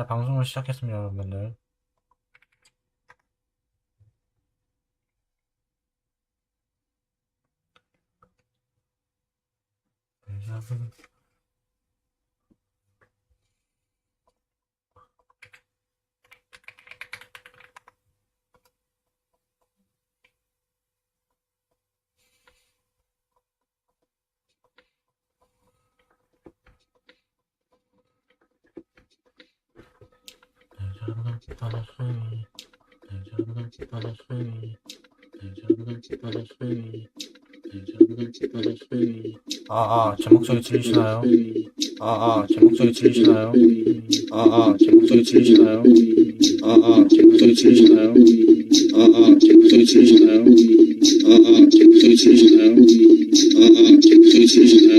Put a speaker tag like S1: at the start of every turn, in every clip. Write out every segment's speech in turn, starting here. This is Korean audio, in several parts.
S1: 자, 방송을 시작했습니다, 여러분들. 여러분. 아, 아, 제 목소리 들리시나요? 아, 아, 제 목소리 들리시나요? 아, 아, 제 목소리 들리시나요? 아, 아, 제 목소리 들리시나요? 아, 아, 제 목소리 들리시나요? 아, 아, 제 목소리 들리시나요? 아, 아, 제 목소리 들리시나요?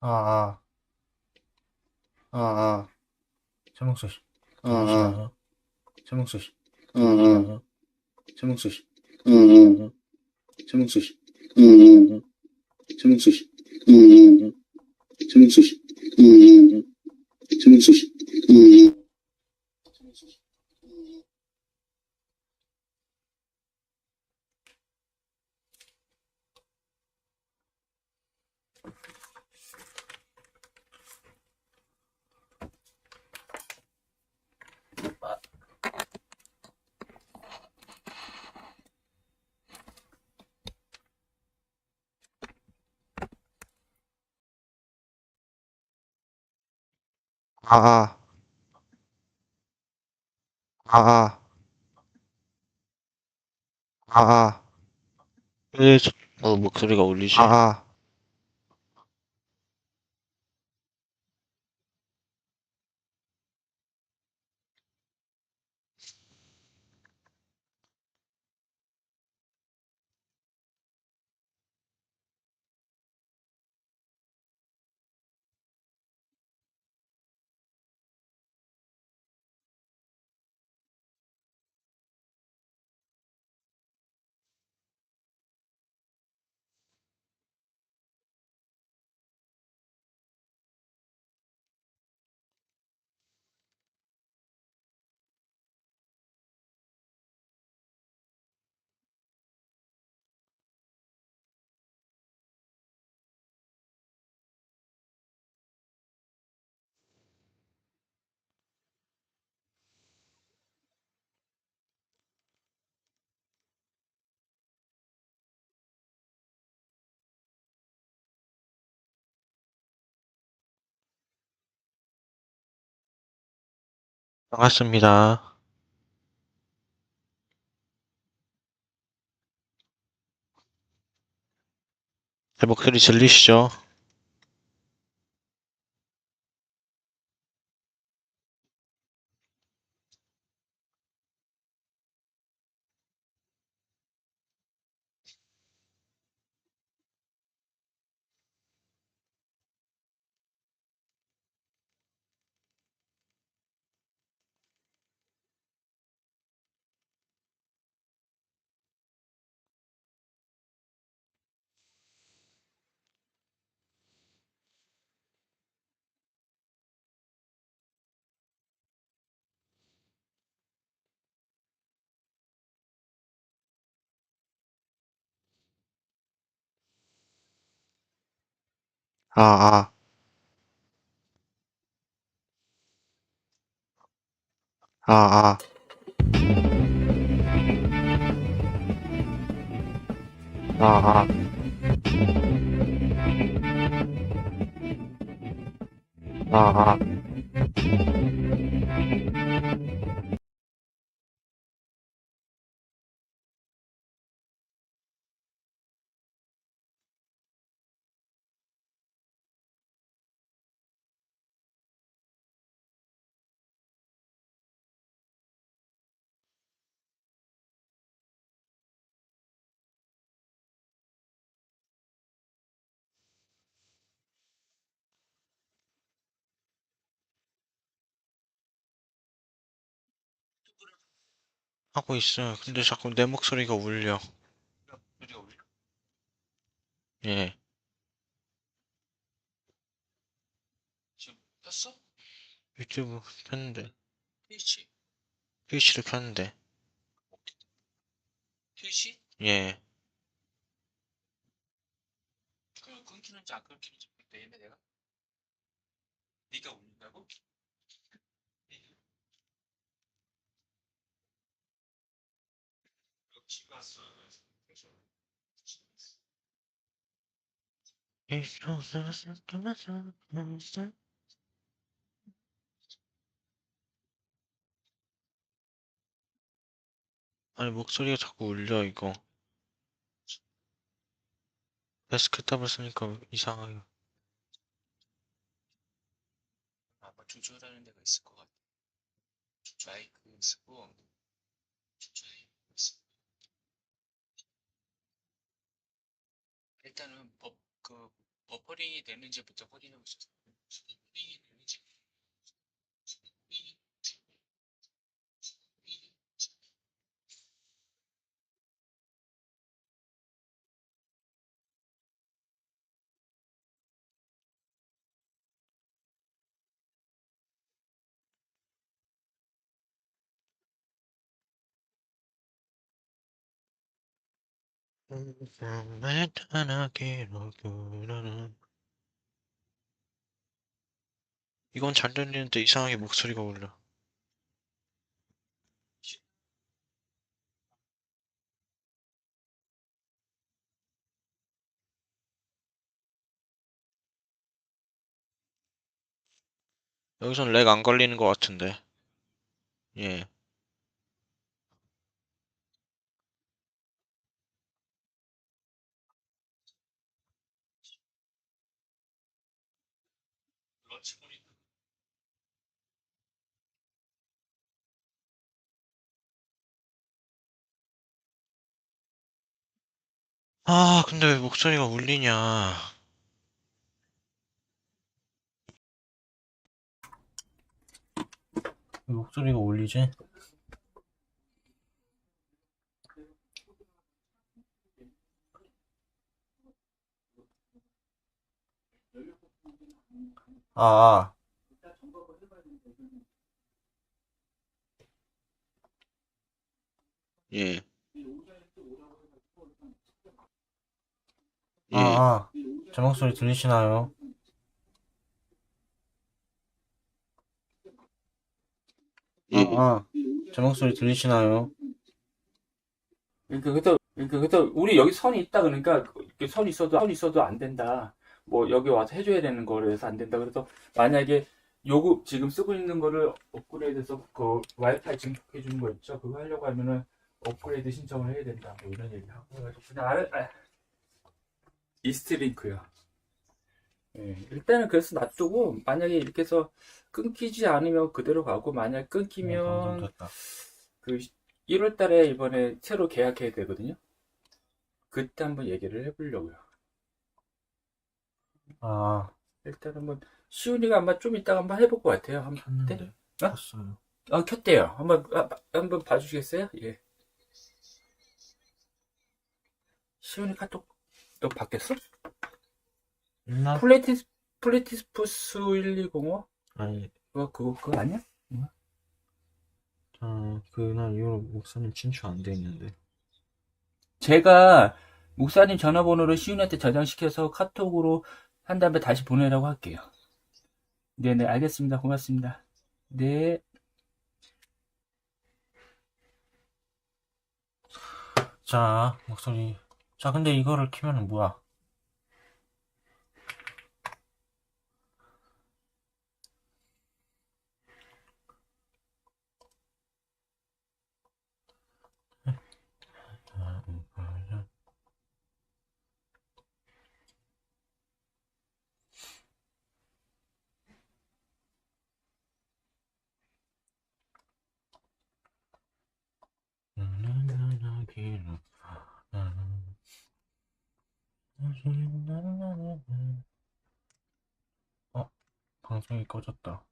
S1: 아, 아, 아, 최명수 씨. 아, 아, 최명수 씨. 아, 아, 최명수 씨. 아, 아, 최명수 씨. 아, 아, 최명수 씨. 아, 아, 최명수 씨. 아, 아. 아, 아. 아, 아.
S2: 왜 저- 어, 목소리가 울리지?
S3: 아, 아.
S2: 반갑습니다. 제 목소리 들리시죠?
S3: 啊啊。啊啊。啊啊。啊啊。
S2: 啊 하고 있어요. 근데 자꾸 내 목소리가 울려. 예.
S4: 켰어?
S2: 유튜브 켰는데.
S4: 트위치?
S2: 트위치를 켰는데.
S4: 트위치?
S2: 예.
S4: 그 끊기는지 안 끊기는지 모르겠네 내가 네가 울린다고? 역시 왔어
S2: 아니 목소리가 자꾸 울려 이거. 데스크탑을 쓰니까 이상해요.
S4: 아마 조절하는 데가 있을 것 같아 마이크 쓰고 마이크 쓰고 일단은 버, 그 버퍼링이 되는지부터 확인하고 있어 버퍼링이 되는지
S2: 이건 잘 들리는데 이상하게 목소리가 울려. 여기선 렉 안 걸리는 것 같은데. 예.
S4: 런치 모니터
S2: 아, 근데 왜 목소리가 울리냐.
S1: 왜 목소리가 울리지? 아, 아.
S2: 예.
S1: 아,
S2: 예.
S1: 아. 제 목소리 들리시나요?
S2: 예.
S1: 아, 아. 제 목소리 들리시나요?
S5: 그러니까 그때 그러니까 그때 우리 여기 선이 있다 그러니까 선이 있어도 선 있어도 안 된다. 뭐 여기 와서 해줘야 되는 거라서 안 된다. 그래서 만약에 요거 지금 쓰고 있는 거를 업그레이드해서 그 와이파이 증폭해 주는 거 있죠? 그거 하려고 하면은 업그레이드 신청을 해야 된다. 뭐 이런 얘기 하고 그래가지고 그냥 알 아, 이스트링크요. 예, 일단은 그래서 놔두고 만약에 이렇게 해서 끊기지 않으면 그대로 가고 만약
S1: 어,
S5: 끊기면
S1: 됐다.
S5: 그 1월 달에 이번에 새로 계약해야 되거든요. 그때 한번 얘기를 해보려고요.
S1: 아,
S5: 일단 한번 시훈이가 아마 좀 이따가 한번 해볼 것 같아요. 한번
S1: 켰는데.
S5: 네?
S1: 켰어요.
S5: 아 켰대요. 한번 아, 한번 봐주시겠어요? 예. 시훈이 카톡 너 바뀌었어?
S1: 있나?
S5: 플레티스 플레티스푸스 1205?
S1: 아니,
S5: 그거 그거 그거 아니야?
S1: 저 그날 이후로 목사님 친추 안 돼 있는데.
S5: 제가 목사님 전화번호를 시훈이한테 저장시켜서 카톡으로 한 다음에 다시 보내라고 할게요. 네네, 알겠습니다. 고맙습니다. 네.
S1: 자, 목소리 자, 근데 이거를 키면은 뭐야? 어, 방송이 꺼졌다.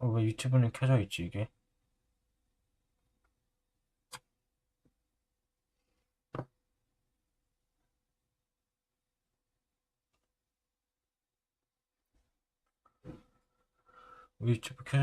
S1: 어, 왜 유튜브는 켜져 있지, 이게? 왜 유튜브 켜져